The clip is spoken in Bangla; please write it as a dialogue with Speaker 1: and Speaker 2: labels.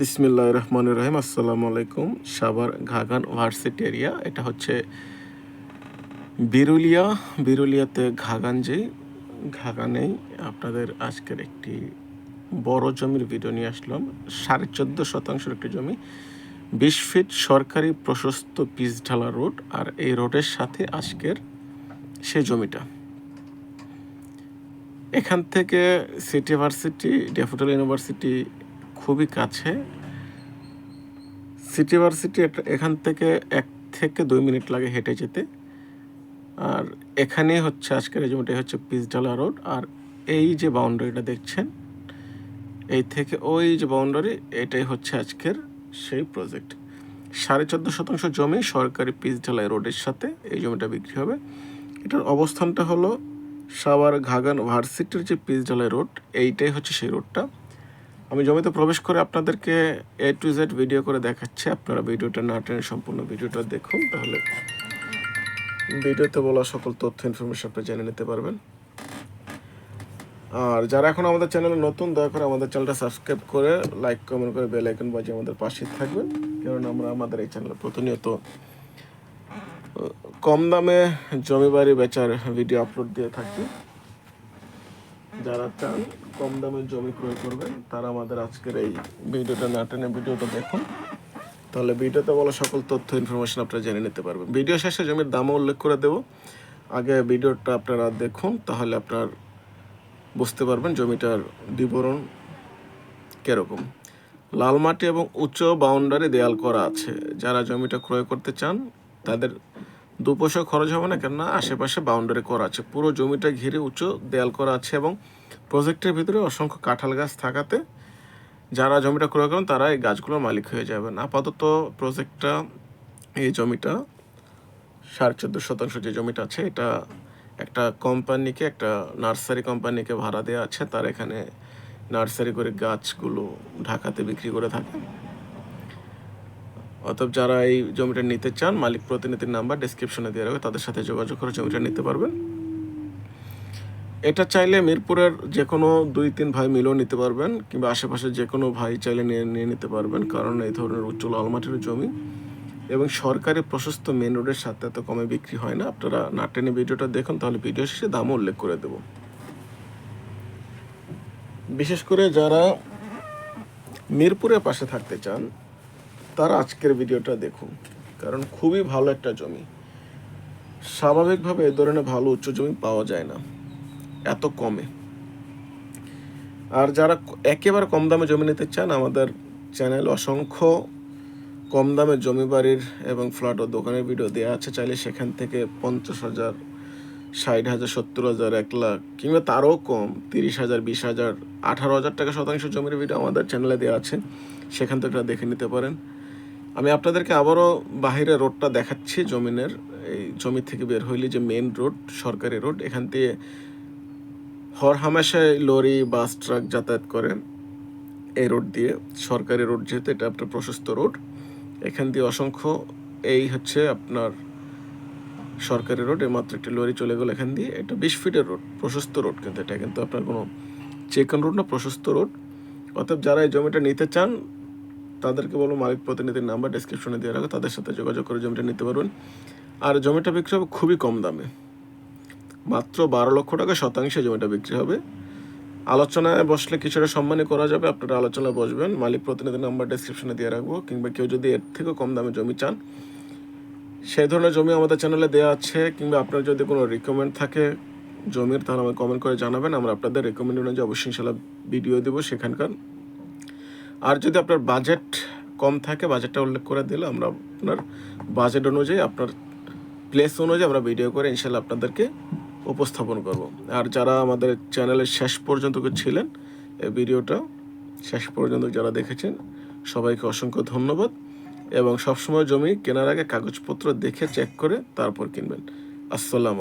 Speaker 1: বিসমিল্লাহ রহমান রহিম। আসসালামু আলাইকুম সাভার ঘাগান ভার্সিটি এরিয়া। এটা হচ্ছে বিরুলিয়া। বিরুলিয়াতে ঘাগান যে ঘাগানেই আপনাদের আজকের একটি বড় জমির ভিডিও নিয়ে আসলাম। সাড়ে চোদ্দ শতাংশের একটি জমি। বিশ ফিট সরকারি প্রশস্ত পিচ ঢালা রোড। আর এই রোডের সাথে আজকের সে জমিটা। এখান থেকে সিটি ভার্সিটি ডেফোটাল ইউনিভার্সিটি খুবই কাছে। সিটি ভার্সিটি এখান থেকে এক থেকে দুই মিনিট লাগে হেঁটে যেতে। আর এখানে হচ্ছে আজকের এই হচ্ছে পিসডালা রোড। আর এই যে বাউন্ডারিটা দেখছেন, এই থেকে ওই যে বাউন্ডারি, এটাই হচ্ছে আজকের সেই প্রজেক্ট সাড়ে চোদ্দ শতাংশ জমি সরকারি পিসঢালাই রোডের সাথে এই জমিটা বিক্রি হবে। এটার অবস্থানটা হলো সাভার ঘাগান ভার্সিটির যে পিসঢালাই রোড, এইটাই হচ্ছে সেই রোডটা। আমি জমিতে প্রবেশ করে আপনাদেরকে এ টু জেড ভিডিও করে দেখাচ্ছি। আপনারা ভিডিওটা না টেনে সম্পূর্ণ ভিডিওটা দেখুন, তাহলে ভিডিওতে বলা সকল তথ্য ইনফরমেশন আপনি জেনে নিতে পারবেন। আর যারা এখন আমাদের চ্যানেলে নতুন, দয়া করে আমাদের চ্যানেলটা সাবস্ক্রাইব করে লাইক কমেন্ট করে বেল আইকন বাজিয়ে আমাদের পাশে থাকবেন। কারণ আমরা আমাদের এই চ্যানেলে প্রতিনিয়ত কম দামে জমি বাড়ি বেচার ভিডিও আপলোড দিয়ে থাকি। যারা চান কম দামে জমি ক্রয় করবেন, তারা আমাদের আজকের এই ভিডিওটা না টেনে ভিডিওটা দেখুন। তাহলে ভিডিওতে বলা সকল তথ্য ইনফরমেশন আপনারা জেনে নিতে পারবেন। ভিডিও শেষে জমির দামও উল্লেখ করে দেব। আগে ভিডিওটা আপনারা দেখুন, তাহলে আপনার বুঝতে পারবেন জমিটার বিবরণ কীরকম। লাল মাটি এবং উচ্চ বাউন্ডারি দেয়াল করা আছে। যারা জমিটা ক্রয় করতে চান, তাদের দু পয়সা খরচ হবে না, কেননা আশেপাশে বাউন্ডারি করা আছে। পুরো জমিটা ঘিরে উঁচু দেয়াল করা আছে এবং প্রজেক্টের ভিতরে অসংখ্য কাঁঠাল গাছ থাকাতে যারা জমিটা ক্রয় করেন, তারা এই গাছগুলোর মালিক হয়ে যাবেন। আপাতত প্রজেক্টটা এই জমিটা সাড়ে চোদ্দ শতাংশ যে জমিটা আছে, এটা একটা কোম্পানিকে একটা নার্সারি কোম্পানিকে ভাড়া দেওয়া আছে। তার এখানে নার্সারি করে গাছগুলো ঢাকাতে বিক্রি করে থাকে। অতএব যারা এই জমিটা নিতে চান, মালিক প্রতিনিধির নাম্বার ডিসক্রিপশনে দিয়ে রাখবে, তাদের সাথে যোগাযোগ করে জমিটা নিতে পারবেন। এটা চাইলে মিরপুরের যে কোনো দুই তিন ভাই মিলেও নিতে পারবেন, কিংবা আশেপাশে যে কোনো ভাই চাইলে নিয়ে নিয়ে নিতে পারবেন, কারণ এই ধরনের উচ্চ লাল মাটির জমি এবং সরকারি প্রশস্ত মেন রোডের সাথে এত কমে বিক্রি হয় না। আপনারা না টেনে ভিডিওটা দেখুন, তাহলে ভিডিও শেষে দামও উল্লেখ করে দেব। বিশেষ করে যারা মিরপুরের পাশে থাকতে চান তারা আজকের ভিডিওটা দেখুন। কারণ খুবই ভালো একটা জমি। স্বাভাবিকভাবে এ ধরনের ভালো উচ্চ জমি পাওয়া যায় না। এত কমে। আর যারা একেবারে কম দামে জমি নিতে চান, আমাদের চ্যানেল অসংখ্য কম দামে জমি বাড়ির এবং ফ্ল্যাট ও দোকানের ভিডিও দেওয়া আছে। চাইলে সেখান থেকে পঞ্চাশ হাজার, ষাট হাজার, সত্তর হাজার, এক লাখ কিংবা তারও কম তিরিশ হাজার, বিশ হাজার, আঠারো হাজার টাকা শতাংশ জমির ভিডিও আমাদের চ্যানেলে দেওয়া আছে। সেখান থেকে দেখে নিতে পারেন। আমি আপনাদেরকে আবারও বাহিরে রোডটা দেখাচ্ছি, জমিনের, এই জমি থেকে বের হইলে যে মেন রোড সরকারি রোড এখান দিয়ে হর হামেশায় লরি, বাস, ট্রাক যাতায়াত করে এই রোড দিয়ে। সরকারি রোড যেহেতু, এটা আপনার প্রশস্ত রোড এখান দিয়ে অসংখ্য এই হচ্ছে আপনার সরকারি রোড মাত্র একটি লরি চলে গেল এখান দিয়ে। এটা বিশ ফিটের রোড প্রশস্ত রোড কিন্তু এটা, কিন্তু আপনার কোনো চেকন রোড না, প্রশস্ত রোড অর্থাৎ যারা এই জমিটা নিতে চান তাদেরকে বলব মালিক প্রতিনিধির নাম্বার ডিসক্রিপশনে দিয়ে রাখো, তাদের সাথে যোগাযোগ করে জমিটা নিতে পারবেন। আর জমিটা বিক্রি হবে খুবই কম দামে। মাত্র বারো লক্ষ টাকা শতাংশে জমিটা বিক্রি হবে। আলোচনায় বসলে কিছুটা সম্মানই করা যাবে, আপনারা আলোচনায় বসবেন। মালিক প্রতিনিধির নাম্বার ডিসক্রিপশনে দিয়ে রাখব। কিংবা কেউ যদি এর থেকেও কম দামে জমি চান, সেই ধরনের জমি আমাদের চ্যানেলে দেওয়া আছে। কিংবা আপনার যদি কোনো রিকমেন্ড থাকে জমির, তাহলে আমাকে কমেন্ট করে জানাবেন। আমরা আপনাদের রেকমেন্ড অনুযায়ী অবশ্যই ইনশাল্লাহ ভিডিও দেবো সেখানকার। আর যদি আপনার বাজেট কম থাকে বাজেটটা উল্লেখ করে দিলে আমরা আপনার বাজেট অনুযায়ী, আপনার প্লেস অনুযায়ী আমরা ভিডিও করে ইনশাল্লাহ আপনাদেরকে উপস্থাপন করব। আর যারা আমাদের চ্যানেলের শেষ পর্যন্ত ছিলেন, এই ভিডিওটা শেষ পর্যন্ত যারা দেখেছেন, সবাইকে অসংখ্য ধন্যবাদ। এবং সবসময় জমি কেনার আগে কাগজপত্র দেখে চেক করে তারপর কিনবেন। আসসালাম